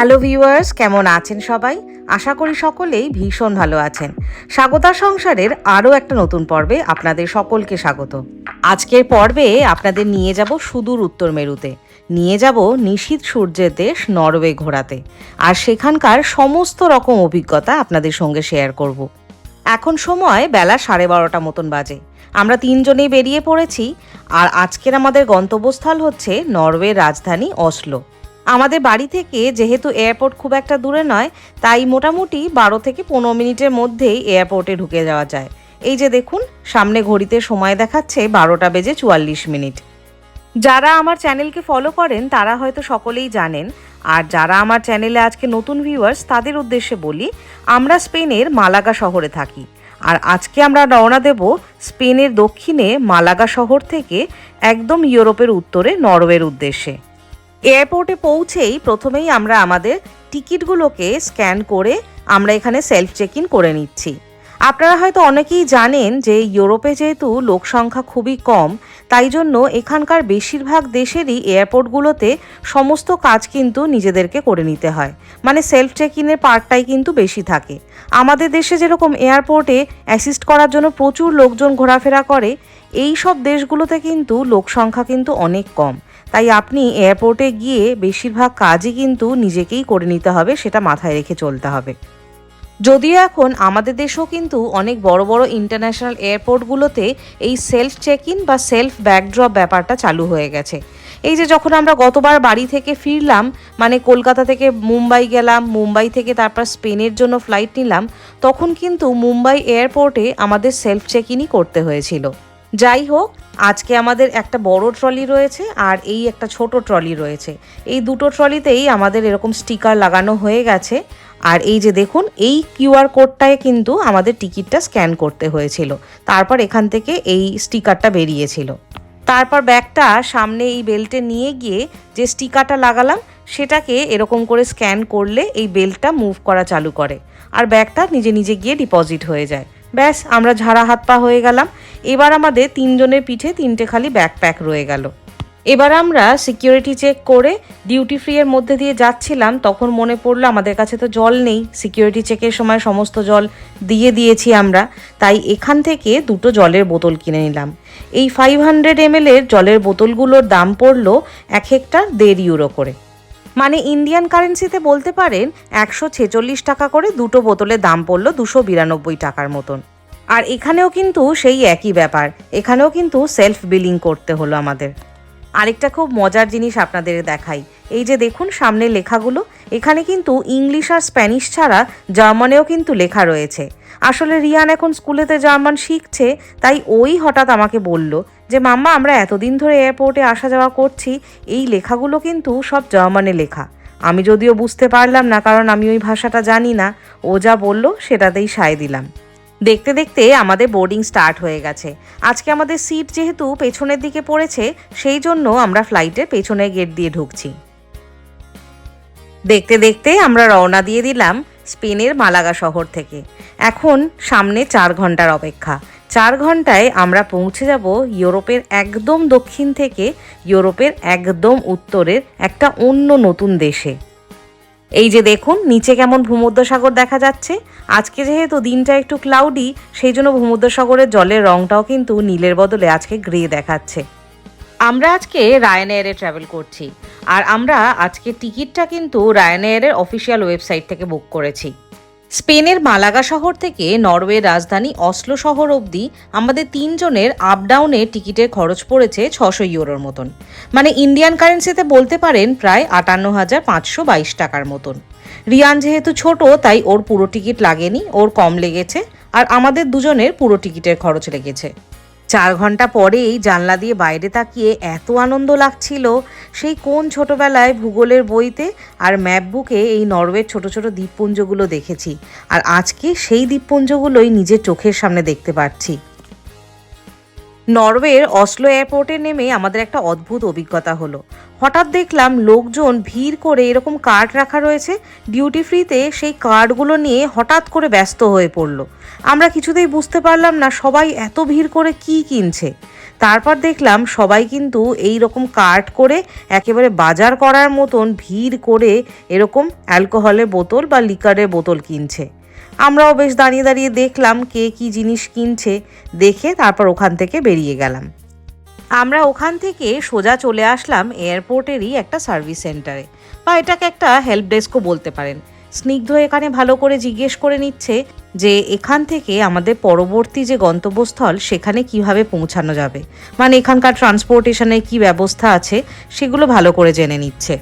Hello viewers, কেমন আছেন সবাই? আশা করি সকলেই ভীষণ ভালো আছেন। স্বাগতার সংসারের আরও একটা নতুন পর্বে আপনাদের সকলকে স্বাগত। আজকের পর্বে আপনাদের নিয়ে যাব সুদূর উত্তর মেরুতে। নিয়ে যাব নিশীত সূর্যের দেশ নরওয়ে ঘোরাতে। আর সেখানকার সমস্ত রকম অভিজ্ঞতা আপনাদের সঙ্গে শেয়ার করব। এখন সময় বেলা সাড়ে বারোটা মতন বাজে। আমরা তিনজনেই বেরিয়ে পড়েছি। আর আজকের আমাদের গন্তব্যস্থল হচ্ছে নরওয়ের রাজধানী অসলো। আমাদের বাড়ি থেকে যেহেতু এয়ারপোর্ট খুব একটা দূরে নয়, তাই মোটামুটি বারো থেকে পনেরো মিনিটের মধ্যেই এয়ারপোর্টে ঢুকে যাওয়া যায়। এই যে দেখুন, সামনে ঘড়িতে সময় দেখাচ্ছে বারোটা বেজে চুয়াল্লিশ মিনিট। যারা আমার চ্যানেলকে ফলো করেন, তারা হয়তো সকলেই জানেন, আর যারা আমার চ্যানেলে আজকে নতুন ভিউয়ার্স, তাদের উদ্দেশ্যে বলি, আমরা স্পেনের মালাগা শহরে থাকি। আর আজকে আমরা রওনা দেব স্পেনের দক্ষিণে মালাগা শহর থেকে একদম ইউরোপের উত্তরে নরওয়ের উদ্দেশ্যে। এয়ারপোর্টে পৌঁছেই প্রথমেই আমরা আমাদের টিকিটগুলোকে স্ক্যান করে আমরা এখানে সেলফ চেক ইন করে নিচ্ছি। আপনারা হয়তো অনেকেই জানেন যে ইউরোপে যেহেতু লোক সংখ্যা খুবই কম, তাই জন্য এখানকার বেশিরভাগ দেশেরই এয়ারপোর্টগুলোতে সমস্ত কাজ কিন্তু নিজেদেরকে করে নিতে হয়। মানে সেলফ চেক ইনের পার্টটাই কিন্তু বেশি থাকে। আমাদের দেশে যেরকম এয়ারপোর্টে অ্যাসিস্ট করার জন্য প্রচুর লোকজন ঘোরাফেরা করে এই সব দেশগুলোতে কিন্তু লোক সংখ্যা কিন্তু অনেক কম। তাই আপনি এয়ারপোর্টে গিয়ে বেশিরভাগ কাজই কিন্তু নিজেকেই করে নিতে হবে, সেটা মাথায় রেখে চলতে হবে। যদিও এখন আমাদের দেশেও কিন্তু অনেক বড় বড় ইন্টারন্যাশনাল এয়ারপোর্টগুলোতে এই সেলফ চেক ইন বা সেলফ ব্যাকড্রপ ব্যাপারটা চালু হয়ে গেছে। এই যে যখন আমরা গতবার বাড়ি থেকে ফিরলাম মানে কলকাতা থেকে মুম্বাই গেলাম, মুম্বাই থেকে তারপর স্পেনের জন্য ফ্লাইট নিলাম, তখন কিন্তু মুম্বাই এয়ারপোর্টে আমাদের সেলফ চেক ইনই করতে হয়েছিল। যাই হোক আজকে আমাদের একটা বড় ট্রলি রয়েছে আর এই একটা ছোট ট্রলি রয়েছে। এই দুটো ট্রলিতেই আমাদের এরকম স্টিকার লাগানো হয়ে গেছে। আর এই যে দেখুন, এই কিউআর কোডটায় কিন্তু আমাদের টিকিটটা স্ক্যান করতে হয়েছিল। তারপর এখান থেকে এই স্টিকারটা বেরিয়েছিল। তারপর ব্যাগটা সামনে এই বেল্টে নিয়ে গিয়ে যে স্টিকারটা লাগালাম, সেটাকে এরকম করে স্ক্যান করলে এই বেল্টটা মুভ করা চালু করে। আর ব্যাগটা নিজে নিজে গিয়ে ডিপোজিট হয়ে যায়। ব্যাস, আমরা ঝাড়া হাত পা হয়ে গেলাম। এবার আমাদের তিনজনের পিঠে তিনটে খালি ব্যাকপ্যাক রয়ে গেল। এবার আমরা সিকিউরিটি চেক করে ডিউটি ফ্রি এর মধ্যে দিয়ে যাচ্ছিলাম, তখন মনে পড়ল আমাদের কাছে তো জল নেই। সিকিউরিটি চেকের সময় সমস্ত জল দিয়ে দিয়েছি আমরা, তাই এখান থেকে দুটো জলের বোতল কিনে নিলাম। এই ফাইভ হান্ড্রেড এম এর জলের বোতলগুলোর দাম পড়ল এক একটা দেড় ইউরো করে। মানে ইন্ডিয়ান কারেন্সিতে বলতে পারেন, একশো ছেচল্লিশ টাকা করে দুটো বোতলের দাম পড়ল দুশো বিরানব্বই টাকার মতন। আর এখানেও কিন্তু সেই একই ব্যাপার। এখানেও কিন্তু সেলফ বিলিং করতে হলো আমাদের। আরেকটা খুব মজার জিনিস আপনাদের দেখাই। এই যে দেখুন সামনে লেখাগুলো, এখানে কিন্তু ইংলিশ আর স্প্যানিশ ছাড়া জার্মানেও কিন্তু লেখা রয়েছে। আসলে রিয়ান এখন স্কুলেতে জার্মান শিখছে, তাই ওই হঠাৎ আমাকে বলল যে, মাম্মা, আমরা এতদিন ধরে এয়ারপোর্টে আসা যাওয়া করছি, এই লেখাগুলো কিন্তু সব জার্মানে লেখা। আমি যদিও বুঝতে পারলাম না, কারণ আমি ওই ভাষাটা জানি না। ও যা বলল, সেটাতেই সায় দিলাম। দেখতে দেখতে আমাদের বোর্ডিং স্টার্ট হয়ে গেছে। আজকে আমাদের সিট যেহেতু পেছনের দিকে পড়েছে, সেই জন্য আমরা ফ্লাইটের পেছনের গেট দিয়ে ঢুকছি। দেখতে দেখতে আমরা রওনা দিয়ে দিলাম স্পেনের মালাগা শহর থেকে। এখন সামনে চার ঘণ্টার অপেক্ষা। চার ঘন্টায় আমরা পৌঁছে যাব ইউরোপের একদম দক্ষিণ থেকে, ইউরোপের একদম উত্তরের একটা অন্য নতুন দেশে। এই যে দেখুন, নিচে কেমন ভূমধ্যসাগর দেখা যাচ্ছে। আজকে যেহেতু দিনটা একটু ক্লাউডি সেই জন্য ভূমধ্যসাগরের জলের রংটাও কিন্তু নীলের বদলে আজকে গ্রে দেখাচ্ছে। আমরা আজকে রায়নেয়ারে ট্রাভেল করছি। আর আমরা আজকে টিকিটটা কিন্তু রায়নেয়ারের অফিসিয়াল ওয়েবসাইট থেকে বুক করেছি। স্পেনের মালাগা শহর থেকে নরওয়ের রাজধানী অসলো শহর অবধি আমাদের তিনজনের আপ ডাউনে টিকিটের খরচ পড়েছে ছশো ইউরোর মতন। মানে ইন্ডিয়ান কারেন্সিতে বলতে পারেন প্রায় আটান্ন হাজার পাঁচশো বাইশ টাকার মতন। রিয়ান যেহেতু ছোট, তাই ওর পুরো টিকিট লাগেনি, ওর কম লেগেছে, আর আমাদের দুজনের পুরো টিকিটের খরচ লেগেছে। চার ঘণ্টা পরেই জানলা দিয়ে বাইরে তাকিয়ে এত আনন্দ লাগছিল। সেই কোন ছোটবেলায় ভূগোলের বইতে আর ম্যাপ বুকে এই নরওয়ের ছোট ছোট দ্বীপপুঞ্জগুলো দেখেছি। আর আজকে সেই দ্বীপপুঞ্জগুলোই নিজের চোখের সামনে দেখতে পাচ্ছি নরওয়ের অসলো এয়ারপোর্টে নেমে আমাদের একটা অদ্ভুত অভিজ্ঞতা হলো। হঠাৎ দেখলাম লোকজন ভিড় করে এরকম কার্ড রাখা রয়েছে ডিউটি ফ্রিতে সেই কার্ডগুলো নিয়ে হঠাৎ করে ব্যস্ত হয়ে পড়ল। আমরা কিছুতেই বুঝতে পারলাম না সবাই এত ভিড় করে কি কিনছে। তারপর দেখলাম সবাই কিন্তু এই রকম কার্ট করে একেবারে বাজার করার মতন ভিড় করে এরকম অ্যালকোহলের বোতল বা লিকারের বোতল কিনছে। আমরাও বেশ দাঁড়িয়ে দাঁড়িয়ে দেখলাম কে কি জিনিস কিনছে, দেখে তারপর ওখান থেকে বেরিয়ে গেলাম। আমরা ওখান থেকে সোজা চলে আসলাম এয়ারপোর্টেরই একটা সার্ভিস সেন্টারে। বা এটাকে একটা হেল্প ডেস্কও বলতে পারেন। স্নিগ্ধ এখানে ভালো করে জিজ্ঞেস করে নিচ্ছে যে এখান থেকে আমাদের পরবর্তী যে গন্তব্যস্থল, সেখানে কীভাবে পৌঁছানো যাবে? মানে এখানকার ট্রান্সপোর্টেশনের কি ব্যবস্থা আছে, সেগুলো ভালো করে জেনে নিচ্ছে।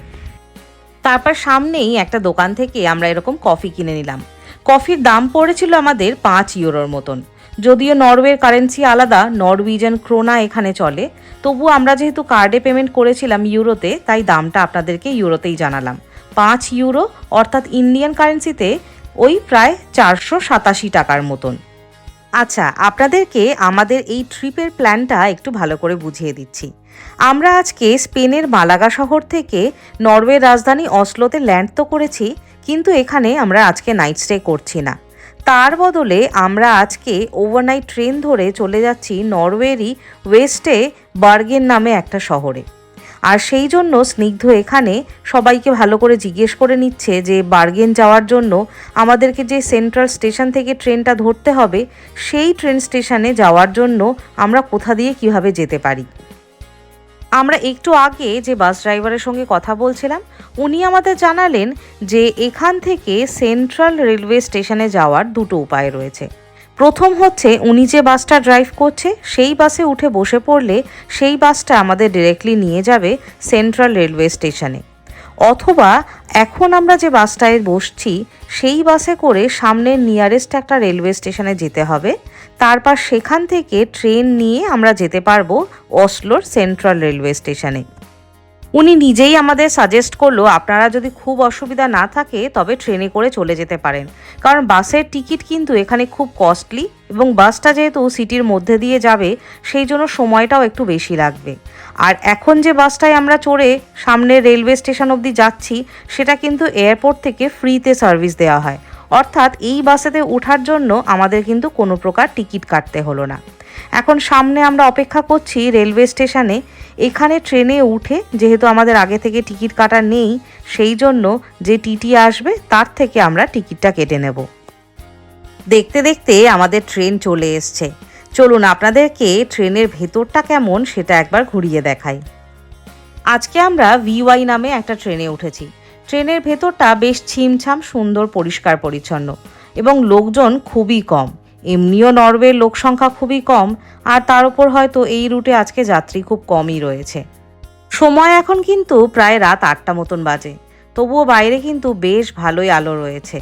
তারপর সামনেই একটা দোকান থেকে আমরা এরকম কফি কিনে নিলাম। কফির দাম পড়েছিল আমাদের পাঁচ ইউরোর মতন। যদিও নরওয়ের কারেন্সি আলাদা, নরওয়েজিয়ান ক্রোনা এখানে চলে। তবু আমরা যেহেতু কার্ডে পেমেন্ট করেছিলাম ইউরোতে, তাই দামটা আপনাদেরকে ইউরোতেই জানালাম। পাঁচ ইউরো, অর্থাৎ ইন্ডিয়ান কারেন্সিতে ওই প্রায় চারশো সাতাশি টাকার মতন। আচ্ছা আপনাদেরকে আমাদের এই ট্রিপের প্ল্যানটা একটু ভালো করে বুঝিয়ে দিচ্ছি। আমরা আজকে স্পেনের মালাগা শহর থেকে নরওয়ের রাজধানী অসলোতে ল্যান্ড তো করেছি, কিন্তু এখানে আমরা আজকে নাইট স্টে করছি না। তার বদলে আমরা আজকে ওভারনাইট ট্রেন ধরে চলে যাচ্ছি নরওয়েরই ওয়েস্টে বার্গেন নামে একটা শহরে। আর সেই জন্য স্নিগ্ধ এখানে সবাইকে ভালো করে জিজ্ঞেস করে নিচ্ছে যে, বার্গেন যাওয়ার জন্য আমাদেরকে যে সেন্ট্রাল স্টেশন থেকে ট্রেনটা ধরতে হবে, সেই ট্রেন স্টেশনে যাওয়ার জন্য আমরা কোথা দিয়ে কীভাবে যেতে পারি? আমরা একটু আগে যে বাস ড্রাইভারের সঙ্গে কথা বলছিলাম, উনি আমাদের জানালেন যে, এখান থেকে সেন্ট্রাল রেলওয়ে স্টেশনে যাওয়ার দুটো উপায় রয়েছে। প্রথম হচ্ছে উনি যে বাসটা ড্রাইভ করছে, সেই বাসে উঠে বসে পড়লে সেই বাসটা আমাদের ডিরেক্টলি নিয়ে যাবে সেন্ট্রাল রেলওয়ে স্টেশনে অথবা এখন আমরা যে বাসটায় বসছি, সেই বাসে করে সামনের নিয়ারেস্ট একটা রেলওয়ে স্টেশনে যেতে হবে। তারপর সেখান থেকে ট্রেন নিয়ে আমরা যেতে পারব অসলোর সেন্ট্রাল রেলওয়ে স্টেশনে উনি নিজেই আমাদের সাজেস্ট করল, আপনারা যদি খুব অসুবিধা না থাকে, তবে ট্রেনে করে চলে যেতে পারেন। কারণ বাসের টিকিট কিন্তু এখানে খুব কস্টলি এবং বাসটা যেহেতু সিটির মধ্যে দিয়ে যাবে, সেই জন্য সময়টাও একটু বেশি লাগবে। আর এখন যে বাসটায় আমরা চড়ে সামনে রেলওয়ে স্টেশন অবধি যাচ্ছি, সেটা কিন্তু এয়ারপোর্ট থেকে ফ্রিতে সার্ভিস দেওয়া হয়। অর্থাৎ এই বাসেতে ওঠার জন্য আমাদের কিন্তু কোনো প্রকার টিকিট কাটতে হলো না। এখন সামনে আমরা অপেক্ষা করছি রেলওয়ে স্টেশনে। এখানে ট্রেনে উঠে, যেহেতু আমাদের আগে থেকে টিকিট কাটা নেই, সেই জন্য যে টিটি আসবে, তার থেকে আমরা টিকিটটা কেটে নেব। দেখতে দেখতে আমাদের ট্রেন চলে এসছে। চলুন আপনাদেরকে ট্রেনের ভেতরটা কেমন, সেটা একবার ঘুরিয়ে দেখাই। আজকে আমরা ভিওয়াই নামে একটা ট্রেনে উঠেছি। ট্রেনের ভেতরটা বেশ ছিমছাম, সুন্দর, পরিষ্কার, পরিচ্ছন্ন এবং লোকজন খুবই কম। এমনিও নরওয়ের লোক সংখ্যা খুবই কম আর তার উপর হয়তো এই রুটে আজকে যাত্রী খুব কমই রয়েছে। সময় এখন কিন্তু প্রায় রাত আটটা মতন বাজে তবুও বাইরে কিন্তু বেশ ভালোই আলো রয়েছে।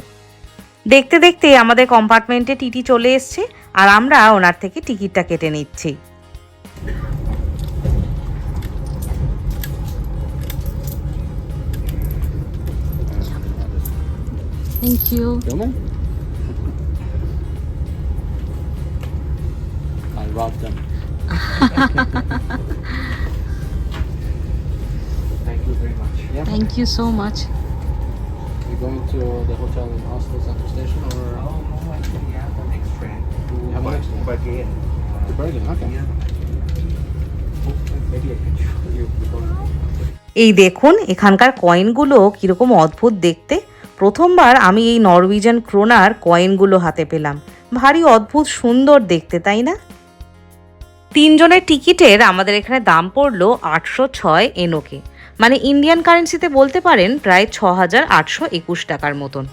দেখতে দেখতে আমাদের কম্পার্টমেন্টে টিটি চলে এসছে আর আমরা ওনার থেকে টিকিটটা কেটে নিচ্ছি। Thank you. I robbed them. Thank you very much. Yeah. Thank you so much. You going to the hotel in Oslo Central Station or Oh, no, actually, yeah, the next train. You have a next one? But to Bergen? Okay. yeah. Maybe I can show you because এই দেখুন এখানকার কয়েনগুলো কীরকম অদ্ভুত দেখতে প্রথমবার আমি এই নরওয়েজিয়ান ক্রোনার কয়েনগুলো হাতে পেলাম ভারী অদ্ভুত সুন্দর দেখতে তাই না তিনজনের টিকিটের আমাদের এখানে দাম পড়ল আটশো ছয় এনোকে মানে ইন্ডিয়ান কারেন্সিতে বলতে পারেন প্রায় ছ হাজার আটশো একুশ টাকার মতন।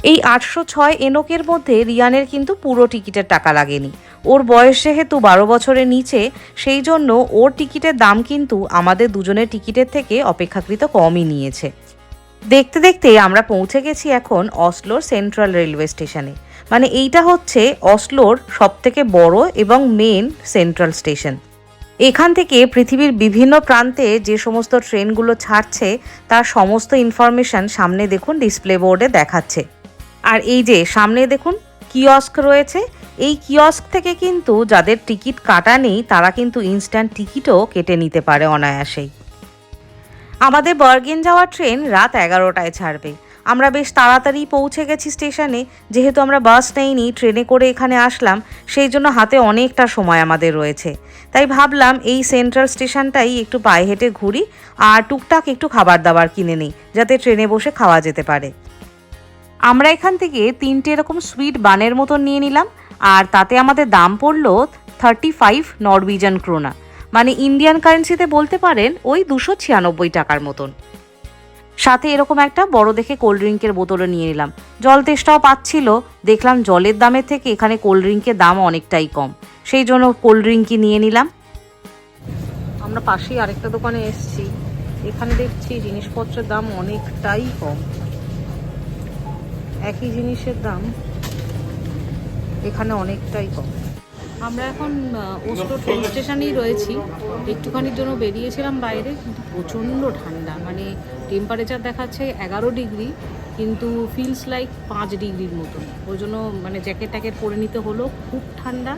এই আটশো ছয় এনোকের মধ্যে রিয়ানের কিন্তু পুরো টিকিটের টাকা লাগেনি। ওর বয়স যেহেতু বারো বছরের নিচে, সেই জন্য ওর টিকিটের দাম কিন্তু আমাদের দুজনের টিকিটের থেকে অপেক্ষাকৃত কমই নিয়েছে। দেখতে দেখতে আমরা পৌঁছে গেছি এখন অসলোর সেন্ট্রাল রেলওয়ে স্টেশনে। মানে এইটা হচ্ছে অসলোর সবথেকে বড় এবং মেন সেন্ট্রাল স্টেশন এখান থেকে পৃথিবীর বিভিন্ন প্রান্তে যে সমস্ত ট্রেনগুলো ছাড়ছে, তার সমস্ত ইনফরমেশন সামনে দেখুন ডিসপ্লে বোর্ডে দেখাচ্ছে। আর এই যে সামনে দেখুন কিয়স্ক রয়েছে। এই কিয়স্ক থেকে কিন্তু যাদের টিকিট কাটা নেই, তারা কিন্তু ইনস্ট্যান্ট টিকিটও কেটে নিতে পারে অনায়াসেই। আমাদের বার্গেন যাওয়ার ট্রেন রাত এগারোটায় ছাড়বে। আমরা বেশ তাড়াতাড়ি পৌঁছে গেছি স্টেশনে। যেহেতু আমরা বাস নেইনি, ট্রেনে করে এখানে আসলাম, সেই জন্য হাতে অনেকটা সময় আমাদের রয়েছে। তাই ভাবলাম এই সেন্ট্রাল স্টেশনটাই একটু পায়ে হেঁটে ঘুরি আর টুকটাক একটু খাবার দাবার কিনে নিই, যাতে ট্রেনে বসে খাওয়া যেতে পারে। আমরা এখান থেকে তিনটে এরকম সুইট বানের মতন নিয়ে নিলাম, আর তাতে আমাদের দাম পড়ল থার্টি ফাইভ নরওয়েজিয়ান ক্রোনা মানে ইন্ডিয়ান কারেন্সিতে বলতে পারেন ওই দুশো ছিয়ানব্বই টাকার মতন। সাথে এরকম একটা বড় দেখে কোল্ড ড্রিঙ্কের বোতলও নিয়ে নিলাম। জল তেষ্টাও পাচ্ছিল, দেখলাম জলের দামের থেকে এখানে কোল্ড ড্রিঙ্কের দাম অনেকটাই কম। সেই জন্য কোল্ড ড্রিঙ্কই নিয়ে নিলাম। আমরা পাশেই আরেকটা দোকানে এসেছি। এখানে দেখছি জিনিসপত্রের দাম অনেকটাই কম। একই জিনিসের দাম এখানে অনেকটাই কম। আমরা এখন আহ, ট্রেন স্টেশনেই রয়েছি। একটুখানির জন্য বেরিয়েছিলাম বাইরে কিন্তু প্রচণ্ড ঠান্ডা। মানে টেম্পারেচার দেখাচ্ছে এগারো ডিগ্রি কিন্তু ফিলস লাইক পাঁচ ডিগ্রির মতন। ওই জন্য মানে জ্যাকেট ট্যাকেট পরে নিতে হলো খুব ঠান্ডা।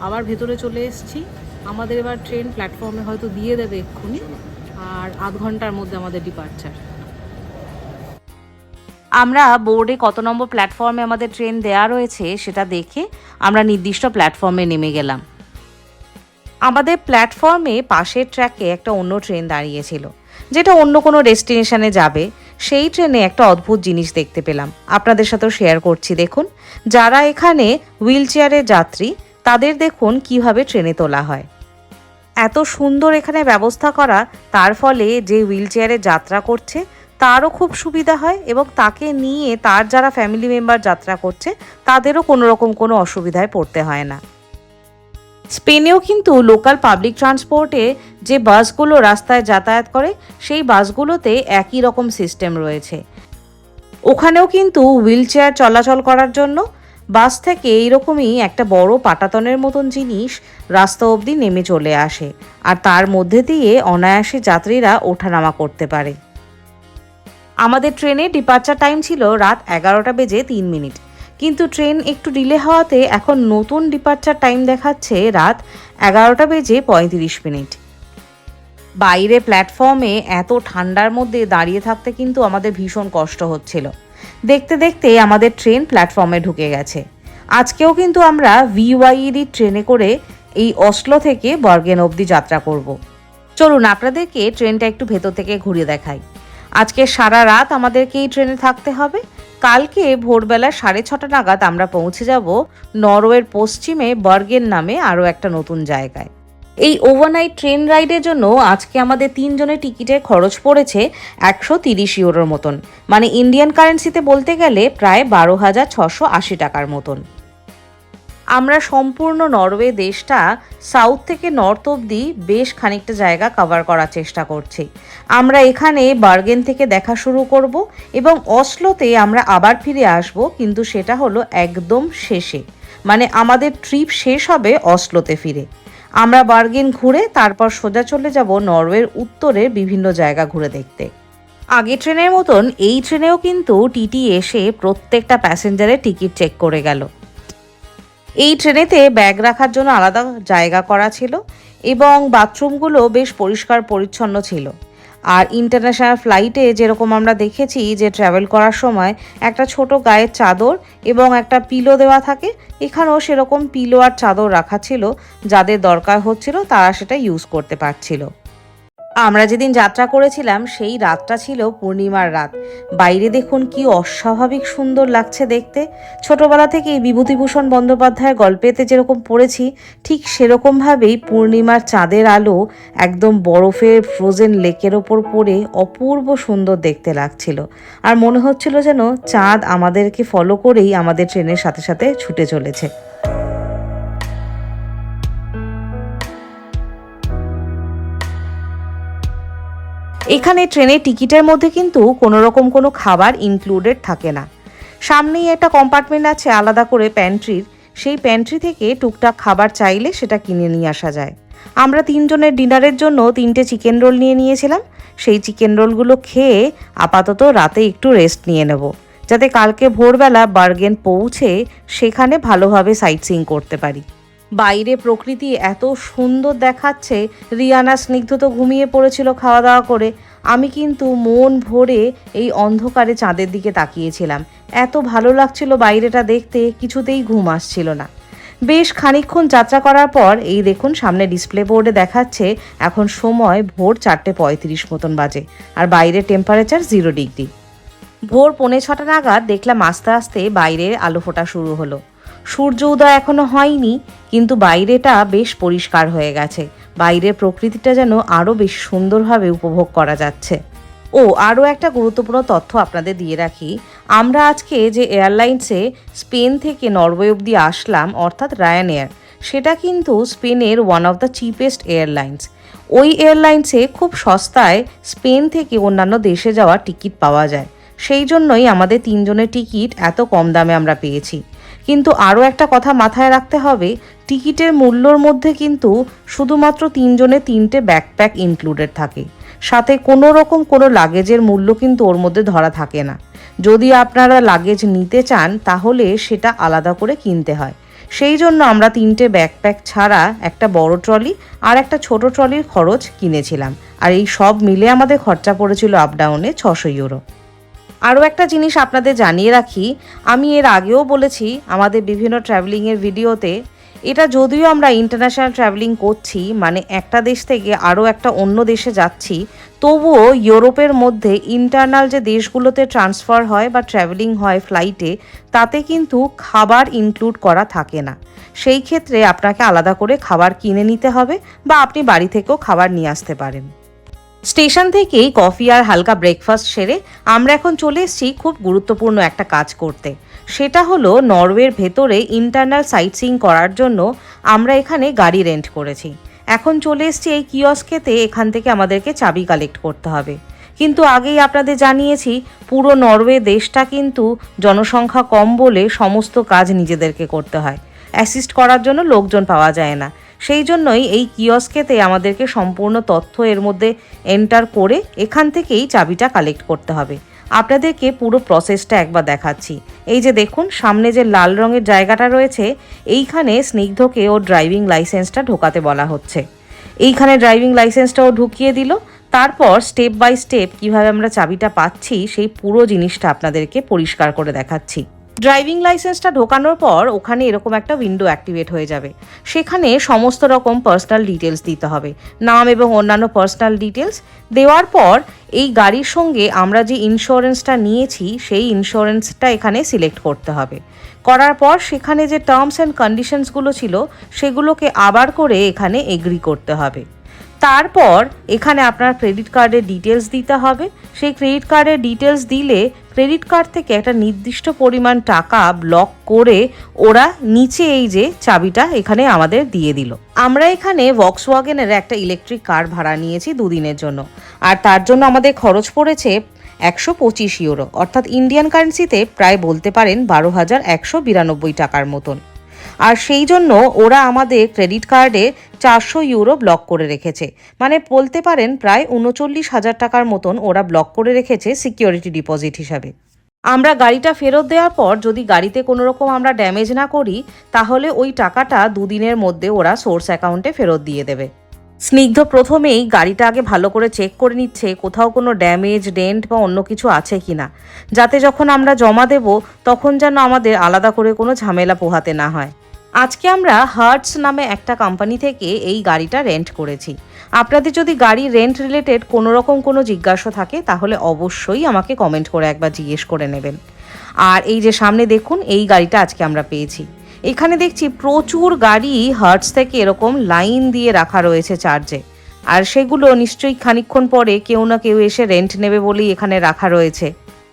আবার ভেতরে চলে এসেছি। আমাদের এবার ট্রেন প্ল্যাটফর্মে হয়তো দিয়ে দেবে এক্ষুনি। আর আধ ঘণ্টার মধ্যে আমাদের ডিপার্চার আমরা বোর্ডে কত নম্বর প্ল্যাটফর্মে আমাদের ট্রেন দেয়া রয়েছে সেটা দেখে আমরা নির্দিষ্ট প্ল্যাটফর্মে নেমে গেলাম। আমাদের প্ল্যাটফর্মে পাশের ট্র্যাকে একটা অন্য ট্রেন দাঁড়িয়েছিল, যেটা অন্য কোনো ডেস্টিনেশনে যাবে। সেই ট্রেনে একটা অদ্ভুত জিনিস দেখতে পেলাম। আপনাদের সাথেও শেয়ার করছি, দেখুন। যারা এখানে হুইল চেয়ারের যাত্রী, তাদের দেখুন কীভাবে ট্রেনে তোলা হয়। এত সুন্দর এখানে ব্যবস্থা করা, তার ফলে যে হুইল চেয়ারে যাত্রা করছে তারও খুব সুবিধা হয় এবং তাকে নিয়ে তার যারা ফ্যামিলি মেম্বার যাত্রা করছে, তাদেরও কোনো রকম কোনো অসুবিধায় পড়তে হয় না। স্পেনেও কিন্তু লোকাল পাবলিক ট্রান্সপোর্টে যে বাসগুলো রাস্তায় যাতায়াত করে, সেই বাসগুলোতে একই রকম সিস্টেম রয়েছে। ওখানেও কিন্তু হুইল চেয়ার চলাচল করার জন্য, বাস থেকে এইরকমই একটা বড় পাটাতনের মতন জিনিস রাস্তা অবধি নেমে চলে আসে, আর তার মধ্যে দিয়ে অনায়াসে যাত্রীরা ওঠানামা করতে পারে। আমাদের ট্রেনের ডিপার্চার টাইম ছিল রাত এগারোটা বেজে তিন মিনিট। কিন্তু ট্রেন একটু ডিলে হওয়াতে এখন নতুন ডিপার্চার টাইম দেখাচ্ছে রাত এগারোটা বেজে পঁয়ত্রিশ মিনিট। বাইরে প্ল্যাটফর্মে এত ঠান্ডার মধ্যে দাঁড়িয়ে থাকতে কিন্তু আমাদের ভীষণ কষ্ট হচ্ছিল। দেখতে দেখতে আমাদের ট্রেন প্ল্যাটফর্মে ঢুকে গেছে। আজকেও কিন্তু আমরা ভিওয়াইডি ট্রেনে করে এই অসলো থেকে বর্গেন অবধি যাত্রা করব। চলুন আপনাদেরকে ট্রেনটা একটু ভেতর থেকে ঘুরিয়ে দেখাই। আজকে সারা রাত আমাদেরকে এই ট্রেনে থাকতে হবে। কালকে ভোরবেলা সাড়ে ছটা নাগাদ আমরা পৌঁছে যাব নরওয়ের পশ্চিমে বার্গেন নামে আরও একটা নতুন জায়গায়। এই ওভারনাইট ট্রেন রাইডের জন্য আজকে আমাদের তিনজনের টিকিটের খরচ পড়েছে একশো তিরিশ ইউরোর মতন। মানে ইন্ডিয়ান কারেন্সিতে বলতে গেলে প্রায় বারো হাজার ছশো আশি টাকার মতন। আমরা সম্পূর্ণ নরওয়ে দেশটা সাউথ থেকে নর্থ অবধি বেশ খানিকটা জায়গা কভার করার চেষ্টা করছি। আমরা এখানে বার্গেন থেকে দেখা শুরু করব এবং অসলোতে আমরা আবার ফিরে আসব, কিন্তু সেটা হলো একদম শেষে। মানে আমাদের ট্রিপ শেষ হবে অসলোতে ফিরে। আমরা বার্গেন ঘুরে তারপর সোজা চলে যাব নরওয়ের উত্তরের বিভিন্ন জায়গা ঘুরে দেখতে। আগে ট্রেনের মতন এই ট্রেনেও কিন্তু টিটি এসে প্রত্যেকটা প্যাসেঞ্জারের টিকিট চেক করে গেল। এই ট্রেনেতে ব্যাগ রাখার জন্য আলাদা জায়গা করা ছিল এবং বাথরুমগুলো বেশ পরিষ্কার পরিচ্ছন্ন ছিল। আর ইন্টারন্যাশনাল ফ্লাইটে যেরকম আমরা দেখেছি যে ট্রাভেল করার সময় একটা ছোট গায়ের চাদর এবং একটা পিলো দেওয়া থাকে, এখানেও সেরকম পিলো আর চাদর রাখা ছিল, যাদের দরকার হচ্ছিল তারা সেটা ইউজ করতে পারছিল। আমরা যেদিন যাত্রা করেছিলাম, সেই রাতটা ছিল পূর্ণিমার রাত। বাইরে দেখুন কি অস্বাভাবিক সুন্দর লাগছে দেখতে। ছোটবেলা থেকেই বিভূতিভূষণ বন্দ্যোপাধ্যায়ের গল্পেতে যেরকম পড়েছি, ঠিক সেরকমভাবেই পূর্ণিমার চাঁদের আলো একদম বরফের ফ্রোজেন লেকের ওপর পড়ে অপূর্ব সুন্দর দেখতে লাগছিল। আর মনে হচ্ছিল যেন চাঁদ আমাদেরকে ফলো করেই আমাদের ট্রেনের সাথে সাথে ছুটে চলেছে। এখানে ট্রেনের টিকিটের মধ্যে কিন্তু কোনো রকম কোনো খাবার ইনক্লুডেড থাকে না। সামনেই একটা কম্পার্টমেন্ট আছে আলাদা করে প্যান্ট্রির সেই প্যান্ট্রি থেকে টুকটাক খাবার চাইলে সেটা কিনে নিয়ে আসা যায়। আমরা তিনজনের ডিনারের জন্য তিনটে চিকেন রোল নিয়ে নিয়েছিলাম। সেই চিকেন রোলগুলো খেয়ে আপাতত রাতে একটু রেস্ট নিয়ে নেব। যাতে কালকে ভোরবেলা বার্গেন পৌঁছে সেখানে ভালোভাবে সাইট সিং করতে পারি। বাইরে প্রকৃতি এত সুন্দর দেখাচ্ছে। রিয়ানা স্নিগ্ধ তো ঘুমিয়ে পড়েছিল খাওয়া দাওয়া করে। আমি কিন্তু মন ভরে এই অন্ধকারে চাঁদের দিকে তাকিয়েছিলাম। এত ভালো লাগছিল বাইরেটা দেখতে, কিছুতেই ঘুম আসছিল না। বেশ খানিকক্ষণ যাত্রা করার পর, এই দেখুন সামনে ডিসপ্লে বোর্ডে দেখাচ্ছে এখন সময় ভোর চারটে পঁয়ত্রিশ মতন বাজে আর বাইরে টেম্পারেচার জিরো ডিগ্রি। ভোর পৌনে ছটা নাগাদ দেখলাম আস্তে আস্তে বাইরের আলো ফোটা শুরু হলো। সূর্য উদয় এখনও হয়নি। কিন্তু বাইরেটা বেশ পরিষ্কার হয়ে গেছে। বাইরের প্রকৃতিটা যেন আরও বেশ সুন্দরভাবে উপভোগ করা যাচ্ছে। ও আরও একটা গুরুত্বপূর্ণ তথ্য আপনাদের দিয়ে রাখি। আমরা আজকে যে এয়ারলাইন্সে স্পেন থেকে নরওয়ে অবধি আসলাম, অর্থাৎ রায়ান এয়ার সেটা কিন্তু স্পেনের one of the cheapest airlines ওই এয়ারলাইন্সে খুব সস্তায় স্পেন থেকে অন্যান্য দেশে যাওয়ার টিকিট পাওয়া যায়। সেই জন্যই আমাদের তিনজনের টিকিট এত কম দামে আমরা পেয়েছি। কিন্তু আরও একটা কথা মাথায় রাখতে হবে, টিকিটের মূল্যর মধ্যে কিন্তু শুধুমাত্র তিনজনে তিনটে ব্যাকপ্যাক ইনক্লুডেড থাকে। সাথে কোনো রকম কোনো লাগেজের মূল্য কিন্তু ওর মধ্যে ধরা থাকে না। যদি আপনারা লাগেজ নিতে চান, তাহলে সেটা আলাদা করে কিনতে হয়। সেই জন্য আমরা তিনটে ব্যাকপ্যাক ছাড়া একটা বড় ট্রলি আর একটা ছোট ট্রলির খরচ কিনেছিলাম। আর এই সব মিলে আমাদের খরচা পড়েছিল আপ ডাউনে ছশো ইউরো আরও একটা জিনিস আপনাদের জানিয়ে রাখি, আমি এর আগেও বলেছি আমাদের বিভিন্ন ট্র্যাভেলিংয়ের ভিডিওতে এটা যদিও আমরা ইন্টারন্যাশনাল ট্রাভেলিং করছি মানে একটা দেশ থেকে আরও একটা অন্য দেশে যাচ্ছি, তবুও ইউরোপের মধ্যে ইন্টারনাল যে দেশগুলোতে ট্রান্সফার হয় বা ট্র্যাভেলিং হয় ফ্লাইটে তাতে কিন্তু খাবার ইনক্লুড করা থাকে না। সেই ক্ষেত্রে আপনাকে আলাদা করে খাবার কিনে নিতে হবে বা আপনি বাড়ি থেকেও খাবার নিয়ে আসতে পারেন। স্টেশন থেকেই কফি আর হালকা ব্রেকফাস্ট সেরে আমরা এখন চলে এসেছি খুব গুরুত্বপূর্ণ একটা কাজ করতে। সেটা হলো নরওয়ের ভেতরে ইন্টারনাল সাইট সিইং করার জন্য আমরা এখানে গাড়ি রেন্ট করেছি। এখন চলে এসেছি এই কিয়স্কেতে, এখান থেকে আমাদেরকে চাবি কালেক্ট করতে হবে। কিন্তু আগেই আপনাদের জানিয়েছি, পুরো নরওয়ে দেশটা কিন্তু জনসংখ্যা কম বলে সমস্ত কাজ নিজেদেরকে করতে হয়। অ্যাসিস্ট করার জন্য লোকজন পাওয়া যায় না। সেই জন্যই এই কিয়স্কেতে আমাদেরকে সম্পূর্ণ তথ্য এর মধ্যে এন্টার করে এখান থেকেই চাবিটা কালেক্ট করতে হবে। আপনাদেরকে পুরো প্রসেসটা একবার দেখাচ্ছি। এই যে দেখুন, সামনে যে লাল রঙের জায়গাটা রয়েছে, এইখানে স্নিগ্ধকে ওর ড্রাইভিং লাইসেন্সটা ঢোকাতে বলা হচ্ছে। এইখানে ড্রাইভিং লাইসেন্সটাও ঢুকিয়ে দিল। তারপর স্টেপ বাই স্টেপ কীভাবে আমরা চাবিটা পাচ্ছি, সেই পুরো জিনিসটা আপনাদেরকে পরিষ্কার করে দেখাচ্ছি। ড্রাইভিং লাইসেন্সটা ঢোকানোর পর ওখানে এরকম একটা উইন্ডো অ্যাক্টিভেট হয়ে যাবে। সেখানে সমস্ত রকম পার্সোনাল ডিটেলস দিতে হবে। নাম এবং অন্যান্য পার্সোনাল ডিটেলস দেওয়ার পর এই গাড়ির সঙ্গে আমরা যে ইন্স্যুরেন্সটা নিয়েছি, সেই ইন্স্যুরেন্সটা এখানে সিলেক্ট করতে হবে। করার পর সেখানে যে টার্মস অ্যান্ড কন্ডিশনসগুলো ছিল, সেগুলোকে আবার করে এখানে এগ্রি করতে হবে। তারপর এখানে আপনার ক্রেডিট কার্ডের ডিটেলস দিতে হবে। সেই ক্রেডিট কার্ডের ডিটেলস দিলে ক্রেডিট কার্ড থেকে একটা নির্দিষ্ট পরিমাণ টাকা ব্লক করে ওরা নিচে এই যে চাবিটা এখানে আমাদের দিয়ে দিল। আমরা এখানে ভক্স ওয়াগেনের একটা ইলেকট্রিক কার ভাড়া নিয়েছি দুদিনের জন্য। আর তার জন্য আমাদের খরচ পড়েছে একশো পঁচিশ ইউরো অর্থাৎ ইন্ডিয়ান কারেন্সিতে প্রায় বলতে পারেন বারো হাজার একশো বিরানব্বই টাকার মতন। আর সেই জন্য ওরা আমাদের ক্রেডিট কার্ডে চারশো ইউরো ব্লক করে রেখেছে। মানে বলতে পারেন প্রায় উনচল্লিশ হাজার টাকার মতন ওরা ব্লক করে রেখেছে সিকিউরিটি ডিপোজিট হিসাবে। আমরা গাড়িটা ফেরত দেওয়ার পর যদি গাড়িতে কোনো রকম আমরা ড্যামেজ না করি, তাহলে ওই টাকাটা দুদিনের মধ্যে ওরা সোর্স অ্যাকাউন্টে ফেরত দিয়ে দেবে। স্নিগ্ধ প্রথমেই গাড়িটা আগে ভালো করে চেক করে নিচ্ছে কোথাও কোনো ড্যামেজ, ডেন্ট বা অন্য কিছু আছে কি না যাতে যখন আমরা জমা দেব, তখন যেন আমাদের আলাদা করে কোনো ঝামেলা পোহাতে না হয়। আজকে আমরা হার্টস নামে একটা কোম্পানি থেকে এই গাড়িটা রেন্ট করেছি। আপনাদের যদি গাড়ি রেন্ট রিলেটেড কোনো রকম কোনো জিজ্ঞাসা থাকে, তাহলে অবশ্যই আমাকে কমেন্ট করে একবার জিজ্ঞেস করে নেবেন। আর এই যে সামনে দেখুন, এই গাড়িটা আজকে আমরা পেয়েছি। এখানে দেখছি প্রচুর গাড়ি হার্টস থেকে এরকম লাইন দিয়ে রাখা রয়েছে চার্জে আর সেগুলো নিশ্চয়ই খানিকক্ষণ পরে কেউ না কেউ এসে রেন্ট নেবে বলেই এখানে রাখা রয়েছে।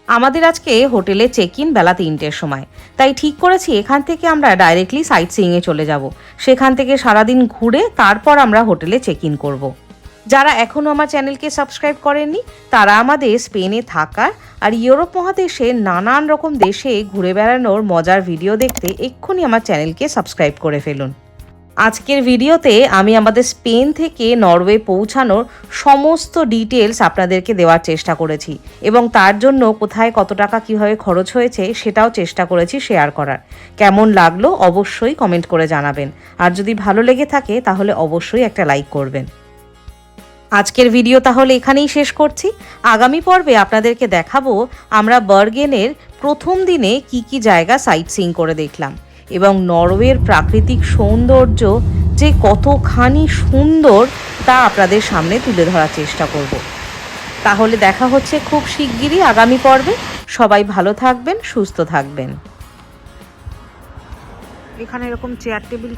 আমাদের আজকে হোটেলে চেক ইন বেলা তিনটের সময়। তাই ঠিক করেছি, এখান থেকে আমরা ডাইরেক্টলি সাইট সিইংয়ে চলে যাব। সেখান থেকে সারাদিন ঘুরে তারপর আমরা হোটেলে চেক ইন করব। যারা এখনও আমার চ্যানেলকে সাবস্ক্রাইব করেননি, তারা আমাদের স্পেনে থাকার আর ইউরোপ মহাদেশে নানান রকম দেশে ঘুরে বেড়ানোর মজার ভিডিও দেখতে এক্ষুনি আমার চ্যানেলকে সাবস্ক্রাইব করে ফেলুন। আজকের ভিডিওতে আমি আমাদের স্পেন থেকে নরওয়ে পৌঁছানোর সমস্ত ডিটেলস আপনাদেরকে দেওয়ার চেষ্টা করেছি এবং তার জন্য কোথায় কত টাকা কীভাবে খরচ হয়েছে সেটাও চেষ্টা করেছি শেয়ার করার। কেমন লাগল অবশ্যই কমেন্ট করে জানাবেন। আর যদি ভালো লেগে থাকে তাহলে অবশ্যই একটা লাইক করবেন। আজকের ভিডিও তাহলে এখানেই শেষ করছি। আগামী পর্বে আপনাদেরকে দেখাবো আমরা বার্গেনের প্রথম দিনে কি কি জায়গা সাইট সিইং করে দেখলাম। এবং নরওয়ের প্রাকৃতিক সৌন্দর্য যে কতখানি সুন্দর তা আপনাদের সামনে তুলে ধরার চেষ্টা করব। তাহলে দেখা হচ্ছে খুব শিগগিরই আগামী পর্বে। সবাই ভালো থাকবেন, সুস্থ থাকবেন। এখানে এরকম চেয়ার টেবিল